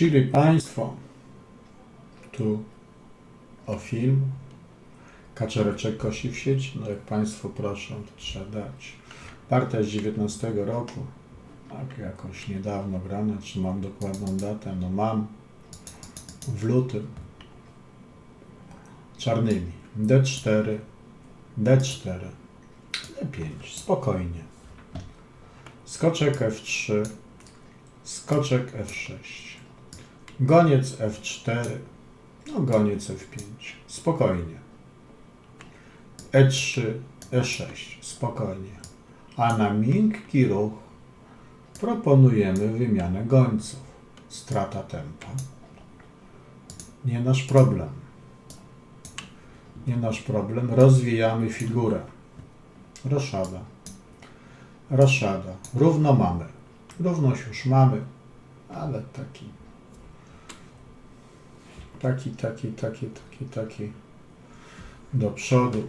Prosili Państwo tu o film. Kaczoreczek kosi w sieć. No jak Państwo proszą, to trzeba dać. Partia z 19 roku. Tak, jakoś niedawno grane. Czy mam dokładną datę? No mam. W lutym. Czarnymi. D4. D4. D5. Spokojnie. Skoczek F3. Skoczek F6. Goniec F4. No, goniec F5. Spokojnie. E3, E6. Spokojnie. A na miękki ruch proponujemy wymianę gońców. Strata tempa. Nie nasz problem. Nie nasz problem. Rozwijamy figurę. Roszada. Roszada. Równo mamy. Równość już mamy, ale taki. Taki, taki, taki, taki, taki. Do przodu.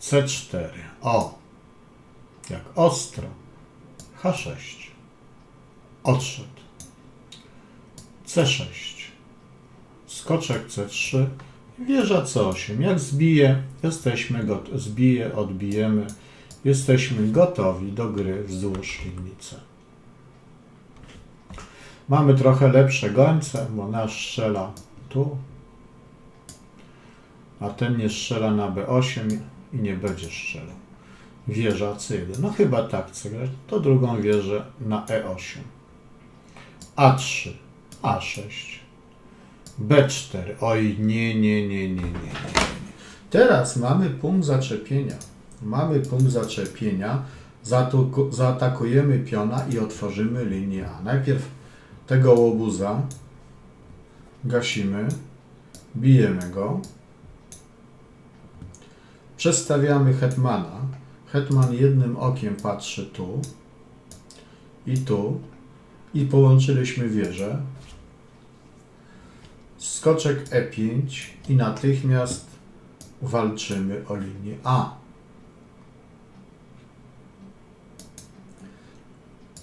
C4. O. Jak ostro. H6. Odszedł. C6. Skoczek C3. Wieża C8. Jak zbije, jesteśmy gotowi. Zbije, odbijemy. Jesteśmy gotowi do gry wzdłuż linnicy. Mamy trochę lepsze gońce, bo nasz strzela tu, a ten nie strzela na B8 i nie będzie strzelał. Wieża C1. No chyba tak chcę grać. To drugą wieżę na E8. A3, A6, B4. Oj, nie, nie, nie, nie, nie, nie. Teraz mamy punkt zaczepienia. Mamy punkt zaczepienia. Zaatakujemy piona i otworzymy linię A. Najpierw tego łobuza gasimy, bijemy go, przestawiamy hetmana. Hetman jednym okiem patrzy tu i tu i połączyliśmy wieże. Skoczek E5 i natychmiast walczymy o linię A.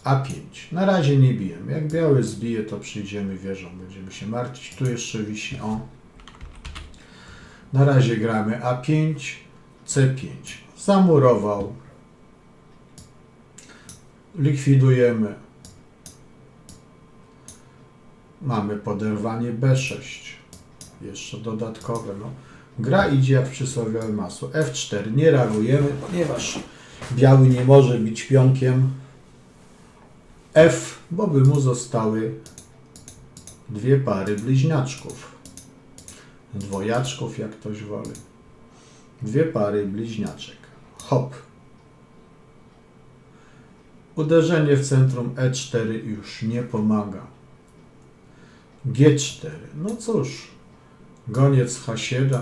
A5. Na razie nie bijemy. Jak biały zbije, to przyjdziemy wieżą. Będziemy się martwić. Tu jeszcze wisi o. Na razie gramy A5, C5. Zamurował. Likwidujemy. Mamy poderwanie B6. Jeszcze dodatkowe. No. Gra idzie jak w przysłowiowym masło. F4. Nie reagujemy, ponieważ biały nie może bić pionkiem. F, bo by mu zostały dwie pary bliźniaczków. Dwojaczków, jak ktoś woli. Dwie pary bliźniaczek. Hop. Uderzenie w centrum E4 już nie pomaga. G4. No cóż, goniec H7.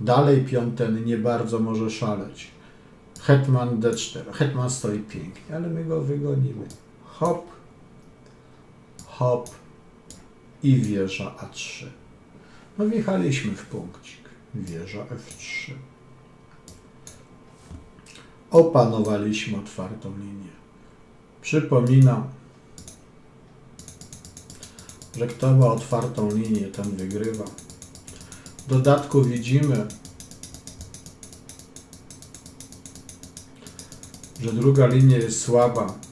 Dalej pion ten nie bardzo może szaleć. Hetman D4. Hetman stoi pięknie, ale my go wygonimy. Hop, hop i wieża A3. No wjechaliśmy w punkcik. Wieża F3. Opanowaliśmy otwartą linię. Przypominam, że kto ma otwartą linię, ten wygrywa. W dodatku widzimy, że druga linia jest słaba.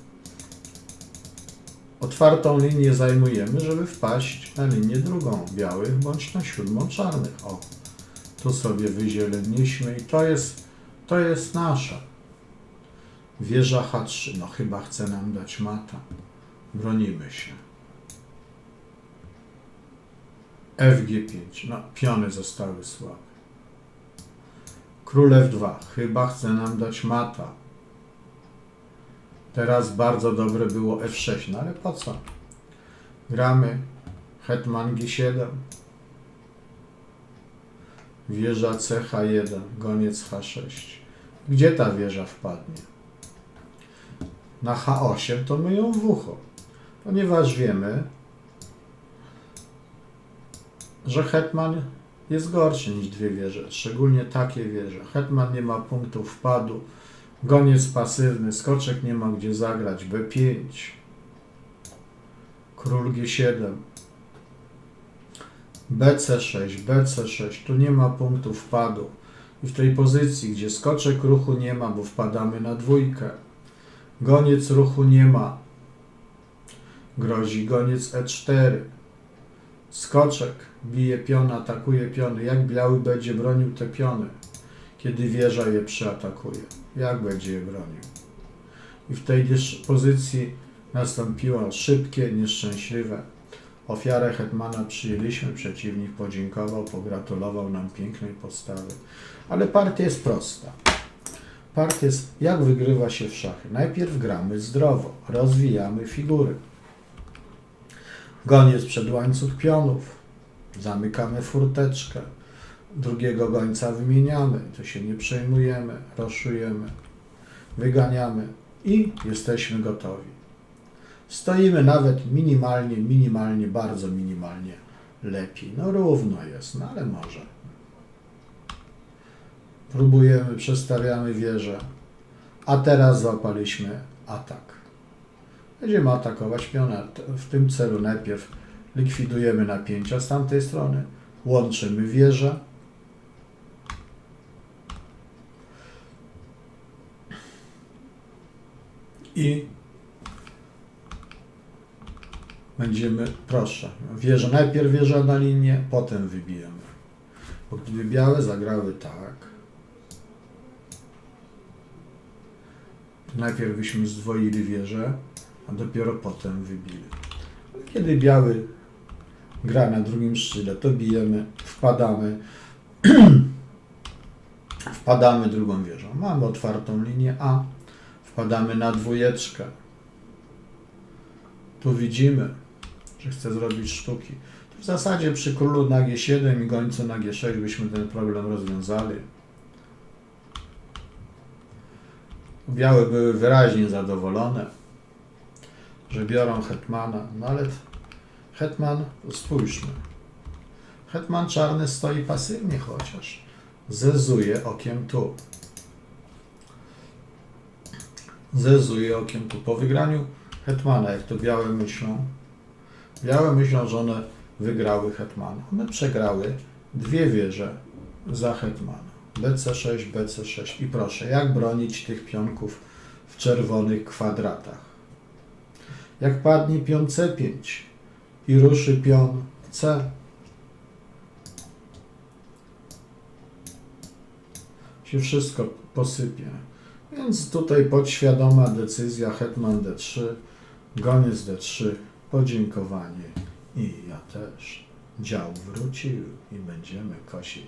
Otwartą linię zajmujemy, żeby wpaść na linię drugą białych bądź na siódmą czarnych. O, tu sobie wyzieleniliśmy i to jest, to jest nasza. Wieża H3, no chyba chce nam dać mata. Bronimy się. FG5, no piony zostały słabe. Król F2, chyba chce nam dać mata. Teraz bardzo dobre było F6, no ale po co? Gramy Hetman G7. Wieża CH1, goniec H6. Gdzie ta wieża wpadnie? Na H8 to my ją w ucho. Ponieważ wiemy, że Hetman jest gorszy niż dwie wieże, szczególnie takie wieże. Hetman nie ma punktu wpadu, goniec pasywny, skoczek nie ma gdzie zagrać, B5. Król G7. BC6, BC6. Tu nie ma punktu wpadu. I w tej pozycji, gdzie skoczek ruchu nie ma, bo wpadamy na dwójkę. Goniec ruchu nie ma. Grozi goniec E4. Skoczek bije piony, atakuje piony. Jak biały będzie bronił te piony, kiedy wieża je przyatakuje? Jak będzie je bronił? I w tej pozycji nastąpiło szybkie, nieszczęśliwe. Ofiarę Hetmana przyjęliśmy, przeciwnik podziękował, pogratulował nam pięknej postawy. Ale partia jest prosta. Partia jest, jak wygrywa się w szachy. Najpierw gramy zdrowo, rozwijamy figury. Goniec przed łańcuch pionów. Zamykamy furteczkę. Drugiego gońca wymieniamy. To się nie przejmujemy. Roszujemy. Wyganiamy. I jesteśmy gotowi. Stoimy nawet minimalnie, minimalnie, bardzo minimalnie lepiej. No równo jest, no ale może. Próbujemy, przestawiamy wieżę. A teraz złapaliśmy atak. Będziemy atakować piona. W tym celu najpierw likwidujemy napięcia z tamtej strony, łączymy wieżę. I będziemy, proszę, wieża, najpierw wieża na linię, potem wybijemy. Bo gdyby białe zagrały tak, najpierw byśmy zdwoili wieżę, a dopiero potem wybili. Kiedy biały gra na drugim szczyle, to bijemy, wpadamy, wpadamy drugą wieżą. Mamy otwartą linię A, wpadamy na dwójeczkę. Tu widzimy, że chce zrobić sztuki. W zasadzie przy królu na G7 i gońcu na G6 byśmy ten problem rozwiązali. Białe były wyraźnie zadowolone, że biorą hetmana, no ale hetman, spójrzmy, hetman czarny stoi pasywnie chociaż, zezuje okiem tu. Zezuje okiem tu. Po wygraniu hetmana, jak to białe myślą, białe myślą, że one wygrały hetmana. One przegrały dwie wieże za hetmana. BC6, BC6 i proszę, jak bronić tych pionków w czerwonych kwadratach? Jak padnie pion C5 i ruszy pion C, się wszystko posypie. Więc tutaj podświadoma decyzja hetman D3, goniec D3, podziękowanie i ja też. Dział wrócił i będziemy kosić.